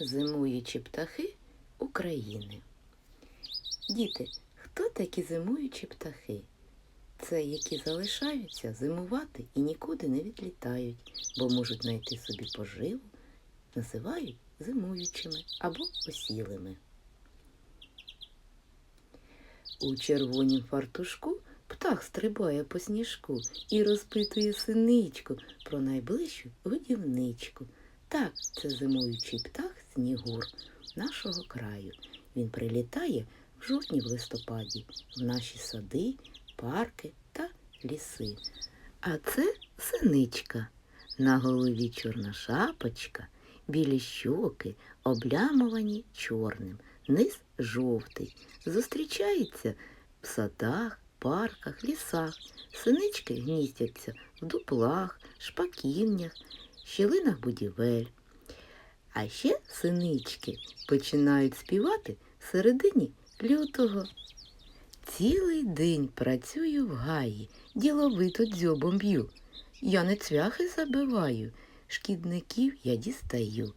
Зимуючі птахи України. Діти, хто такі зимуючі птахи? Це які залишаються зимувати і нікуди не відлітають, бо можуть знайти собі поживу, називають зимуючими або осілими. У червонім фартушку птах стрибає по сніжку і розпитує синичку про найближчу годівничку. Так, це зимуючий птах Снігур нашого краю. Він прилітає в жовтні в листопаді в наші сади, парки та ліси. А це синичка. На голові чорна шапочка, білі щоки, облямовані чорним, низ жовтий. Зустрічається в садах, парках, лісах. Синички гніздяться в дуплах, шпаківнях, щілинах будівель. А ще синички починають співати середині лютого. Цілий день працюю в гаї, діловито дзьобом б'ю. Я не цвяхи забиваю, шкідників я дістаю.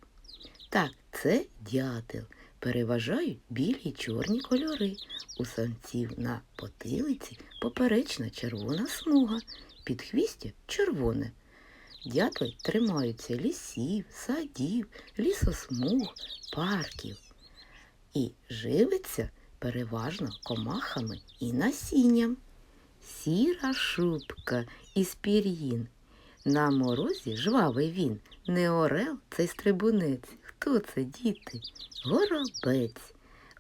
Так, це дятел. Переважають білі й чорні кольори. У самців на потилиці поперечна червона смуга, підхвістя червоне. Дятли тримаються лісів, садів, лісосмуг, парків і живиться переважно комахами і насінням. Сіра шубка із пір'їн. На морозі жвавий він, не орел, цей стрибунець. Хто це, діти? Горобець.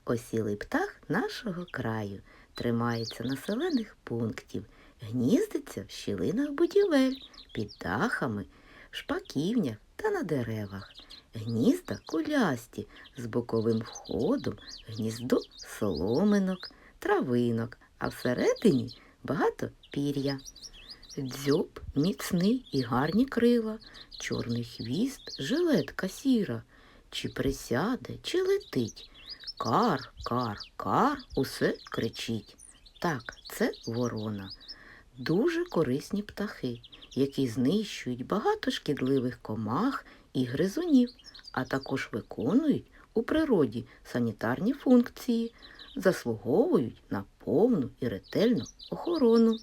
Осілий птах нашого краю, тримається населених пунктів, гніздиться в щілинах будівель, під дахами, шпаківнях та на деревах. Гнізда кулясті з боковим входом, гніздо соломинок, травинок, а всередині багато пір'я. Дзьоб міцний і гарні крила, чорний хвіст, жилетка сіра, чи присяде, чи летить. Кар, кар, кар, усе кричить. Так, це ворона. Дуже корисні птахи, які знищують багато шкідливих комах і гризунів, а також виконують у природі санітарні функції, заслуговують на повну і ретельну охорону.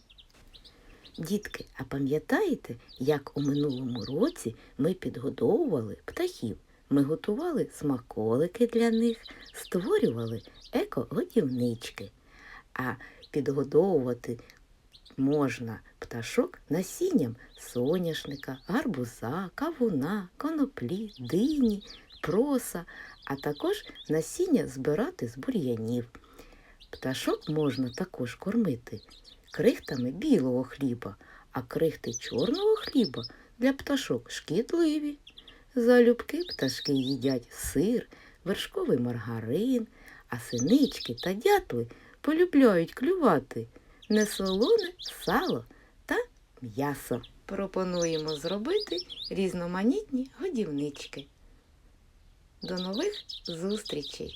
Дітки, а пам'ятаєте, як у минулому році ми підгодовували птахів? Ми готували смаколики для них, створювали еко-годівнички. А підгодовувати можна пташок насінням соняшника, гарбуза, кавуна, коноплі, дині, проса, а також насіння збирати з бур'янів. Пташок можна також кормити крихтами білого хліба, а крихти чорного хліба для пташок шкідливі. Залюбки пташки їдять сир, вершковий маргарин, а синички та дятли полюбляють клювати несолоне сало та м'ясо. Пропонуємо зробити різноманітні годівнички. До нових зустрічей!